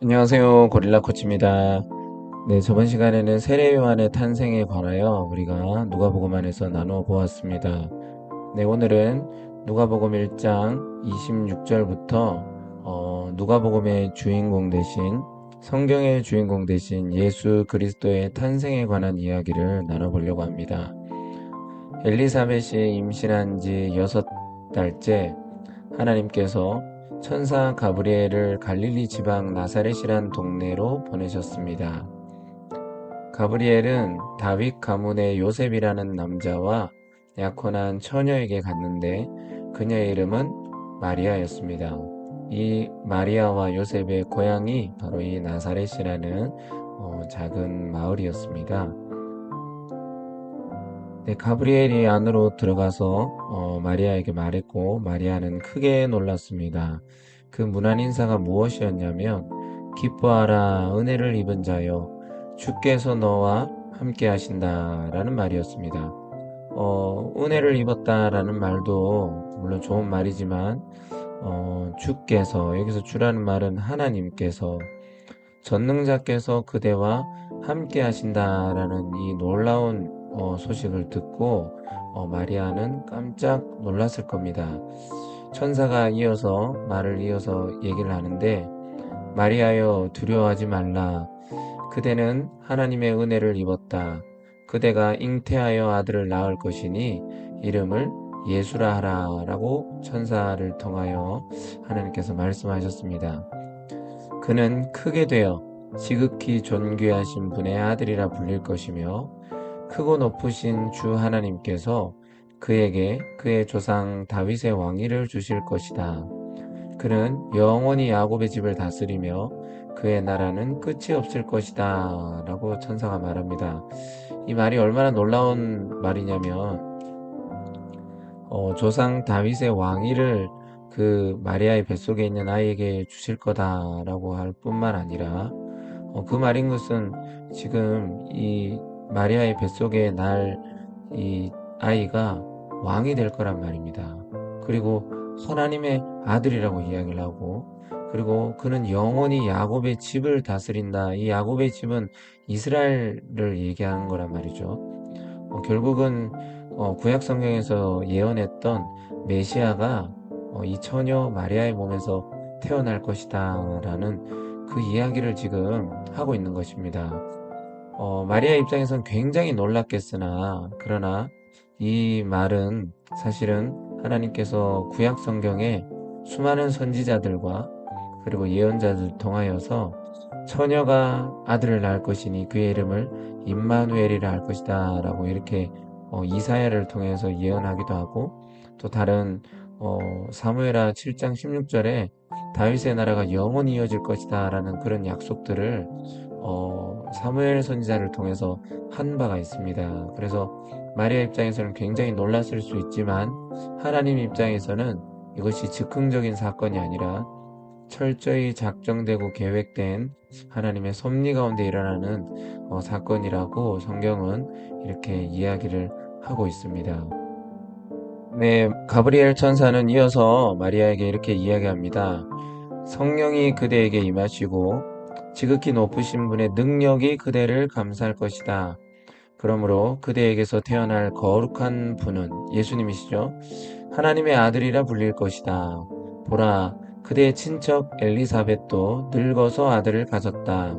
안녕하세요. 고릴라 코치입니다. 네, 저번 시간에는 세례 요한의 탄생에 관하여 우리가 누가복음 안에서 나누어 보았습니다. 네, 오늘은 누가복음 1장 26절부터 어, 누가복음의 주인공 대신 성경의 주인공 대신 예수 그리스도의 탄생에 관한 이야기를 나눠보려고 합니다. 엘리사벳이 임신한 지 여섯 달째 하나님께서 천사 가브리엘을 갈릴리 지방 나사렛이란 동네로 보내셨습니다. 가브리엘은 다윗 가문의 요셉이라는 남자와 약혼한 처녀에게 갔는데 그녀의 이름은 마리아였습니다. 이 마리아와 요셉의 고향이 바로 이 나사렛이라는 어, 작은 마을이었습니다. 네, 가브리엘이 안으로 들어가서 어, 마리아에게 말했고 마리아는 크게 놀랐습니다. 그 문안 인사가 무엇이었냐면 기뻐하라 은혜를 입은 자여 주께서 너와 함께 하신다라는 말이었습니다. 어, 은혜를 입었다라는 말도 물론 좋은 말이지만 어, 주께서 여기서 주라는 말은 하나님께서 전능자께서 그대와 함께 하신다라는 이 놀라운 어, 소식을 듣고 어, 마리아는 깜짝 놀랐을 겁니다. 천사가 이어서 말을 이어서 얘기를 하는데 마리아여 두려워하지 말라. 그대는 하나님의 은혜를 입었다. 그대가 잉태하여 아들을 낳을 것이니 이름을 예수라 하라 라고 천사를 통하여 하나님께서 말씀하셨습니다. 그는 크게 되어 지극히 존귀하신 분의 아들이라 불릴 것이며 크고 높으신 주 하나님께서 그에게 그의 조상 다윗의 왕위를 주실 것이다. 그는 영원히 야곱의 집을 다스리며 그의 나라는 끝이 없을 것이다. 라고 천사가 말합니다. 이 말이 얼마나 놀라운 말이냐면, 어, 조상 다윗의 왕위를 그 마리아의 뱃속에 있는 아이에게 주실 거다라고 할 뿐만 아니라, 어, 그 말인 것은 지금 이 마리아의 뱃속에 날 이 아이가 왕이 될 거란 말입니다. 그리고 하나님의 아들이라고 이야기를 하고 그리고 그는 영원히 야곱의 집을 다스린다. 이 야곱의 집은 이스라엘을 얘기하는 거란 말이죠. 어, 결국은 어, 구약 성경에서 예언했던 메시아가 어, 이 처녀 마리아의 몸에서 태어날 것이다라는 그 이야기를 지금 하고 있는 것입니다. 어, 마리아 입장에선 굉장히 놀랐겠으나, 그러나 이 말은 사실은 하나님께서 구약 성경에 수많은 선지자들과 그리고 예언자들 통하여서 처녀가 아들을 낳을 것이니 그의 이름을 임마누엘이라 할 것이다 라고 이렇게 어, 이사야를 통해서 예언하기도 하고 또 다른 어, 사무엘하 7장 16절에 다윗의 나라가 영원히 이어질 것이다 라는 그런 약속들을 어, 사무엘 선지자를 통해서 한 바가 있습니다. 그래서 마리아 입장에서는 굉장히 놀랐을 수 있지만 하나님 입장에서는 이것이 즉흥적인 사건이 아니라 철저히 작정되고 계획된 하나님의 섭리 가운데 일어나는 어, 사건이라고 성경은 이렇게 이야기를 하고 있습니다. 네, 가브리엘 천사는 이어서 마리아에게 이렇게 이야기합니다. 성령이 그대에게 임하시고 지극히 높으신 분의 능력이 그대를 감쌀 것이다. 그러므로 그대에게서 태어날 거룩한 분은 예수님이시죠. 하나님의 아들이라 불릴 것이다. 보라, 그대의 친척 엘리사벳도 늙어서 아들을 가졌다.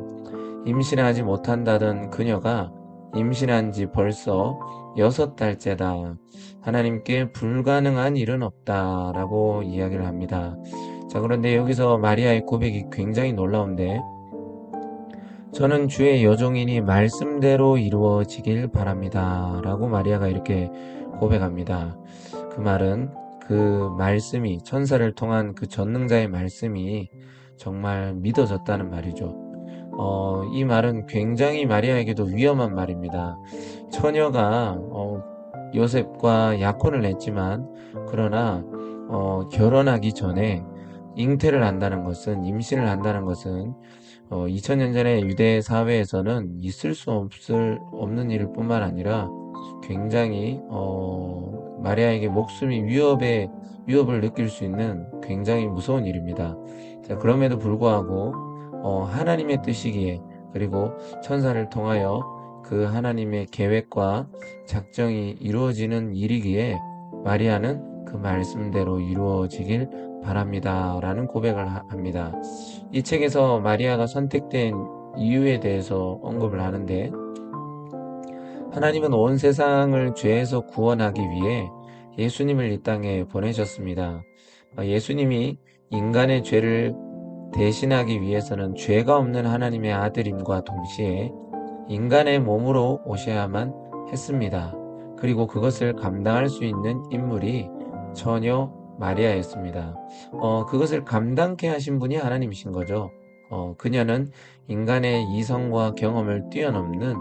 임신하지 못한다던 그녀가 임신한 지 벌써 여섯 달째다. 하나님께 불가능한 일은 없다. 라고 이야기를 합니다. 자, 그런데 여기서 마리아의 고백이 굉장히 놀라운데, 저는 주의 여종이니 말씀대로 이루어지길 바랍니다. 라고 마리아가 이렇게 고백합니다. 그 말은 그 말씀이, 천사를 통한 그 전능자의 말씀이 정말 믿어졌다는 말이죠. 어, 이 말은 굉장히 마리아에게도 위험한 말입니다. 처녀가 어, 요셉과 약혼을 했지만, 그러나 어, 결혼하기 전에 잉태를 한다는 것은, 임신을 한다는 것은 어, 2000년 전에 유대 사회에서는 있을 수 없을, 없는 일 뿐만 아니라 굉장히, 어, 마리아에게 목숨이 위협에, 위협을 느낄 수 있는 굉장히 무서운 일입니다. 자, 그럼에도 불구하고, 어, 하나님의 뜻이기에 그리고 천사를 통하여 그 하나님의 계획과 작정이 이루어지는 일이기에 마리아는 그 말씀대로 이루어지길 바랍니다. 라는 고백을 하- 합니다. 이 책에서 마리아가 선택된 이유에 대해서 언급을 하는데 하나님은 온 세상을 죄에서 구원하기 위해 예수님을 이 땅에 보내셨습니다. 어, 예수님이 인간의 죄를 대신하기 위해서는 죄가 없는 하나님의 아들임과 동시에 인간의 몸으로 오셔야만 했습니다. 그리고 그것을 감당할 수 있는 인물이 처녀 마리아였습니다. 어, 그것을 감당케 하신 분이 하나님이신 거죠. 어, 그녀는 인간의 이성과 경험을 뛰어넘는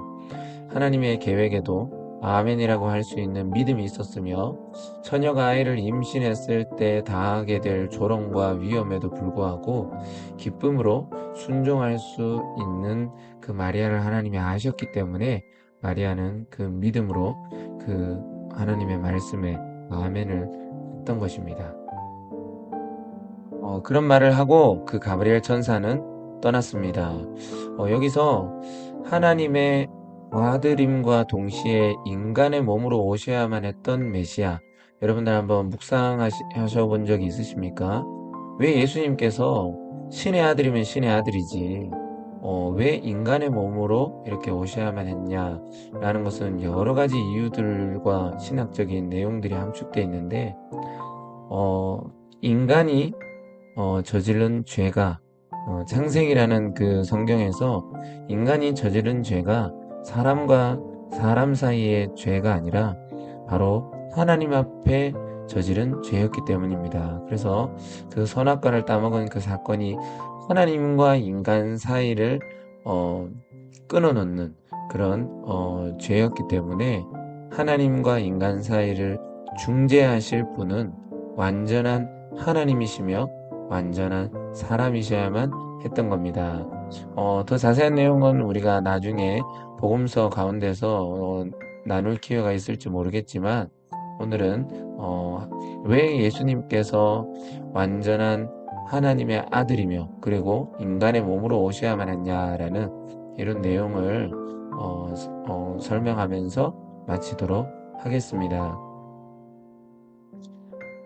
하나님의 계획에도 아멘이라고 할 수 있는 믿음이 있었으며 처녀가 아이를 임신했을 때 당하게 될 조롱과 위험에도 불구하고 기쁨으로 순종할 수 있는 그 마리아를 하나님이 아셨기 때문에 마리아는 그 믿음으로 그 하나님의 말씀에 아멘을 했던 것입니다. 어, 그런 말을 하고 그 가브리엘 천사는 떠났습니다. 어, 여기서 하나님의 아들임과 동시에 인간의 몸으로 오셔야만 했던 메시아. 여러분들 한번 묵상하셔 본 적이 있으십니까? 왜 예수님께서 신의 아들이면 신의 아들이지, 어, 왜 인간의 몸으로 이렇게 오셔야만 했냐? 라는 것은 여러 가지 이유들과 신학적인 내용들이 함축되어 있는데, 어, 인간이 어, 저지른 죄가 어, 창세기라는 그 성경에서 인간이 저지른 죄가 사람과 사람 사이의 죄가 아니라 바로 하나님 앞에 저지른 죄였기 때문입니다. 그래서 그 선악과를 따먹은 그 사건이 하나님과 인간 사이를 어, 끊어놓는 그런 어, 죄였기 때문에 하나님과 인간 사이를 중재하실 분은 완전한 하나님이시며 완전한 사람이셔야만 했던 겁니다. 어, 더 자세한 내용은 우리가 나중에 복음서 가운데서 어, 나눌 기회가 있을지 모르겠지만 오늘은 어, 왜 예수님께서 완전한 하나님의 아들이며 그리고 인간의 몸으로 오셔야만 했냐라는 이런 내용을 어, 어, 설명하면서 마치도록 하겠습니다.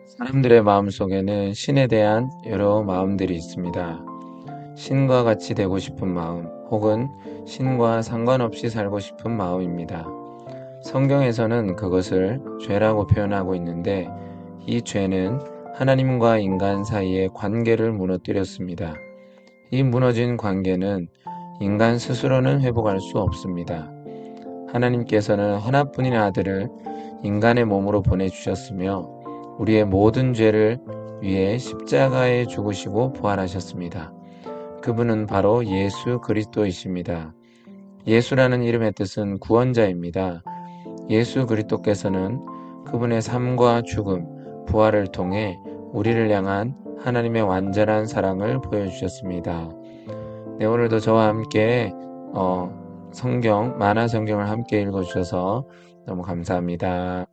사람들의 마음 속에는 신에 대한 여러 마음들이 있습니다. 신과 같이 되고 싶은 마음, 혹은 신과 상관없이 살고 싶은 마음입니다. 성경에서는 그것을 죄라고 표현하고 있는데 이 죄는 하나님과 인간 사이의 관계를 무너뜨렸습니다. 이 무너진 관계는 인간 스스로는 회복할 수 없습니다. 하나님께서는 하나뿐인 아들을 인간의 몸으로 보내주셨으며 우리의 모든 죄를 위해 십자가에 죽으시고 부활하셨습니다. 그분은 바로 예수 그리스도이십니다. 예수라는 이름의 뜻은 구원자입니다. 예수 그리스도께서는 그분의 삶과 죽음, 부활을 통해 우리를 향한 하나님의 완전한 사랑을 보여주셨습니다. 네, 오늘도 저와 함께 어, 성경, 만화 성경을 함께 읽어주셔서 너무 감사합니다.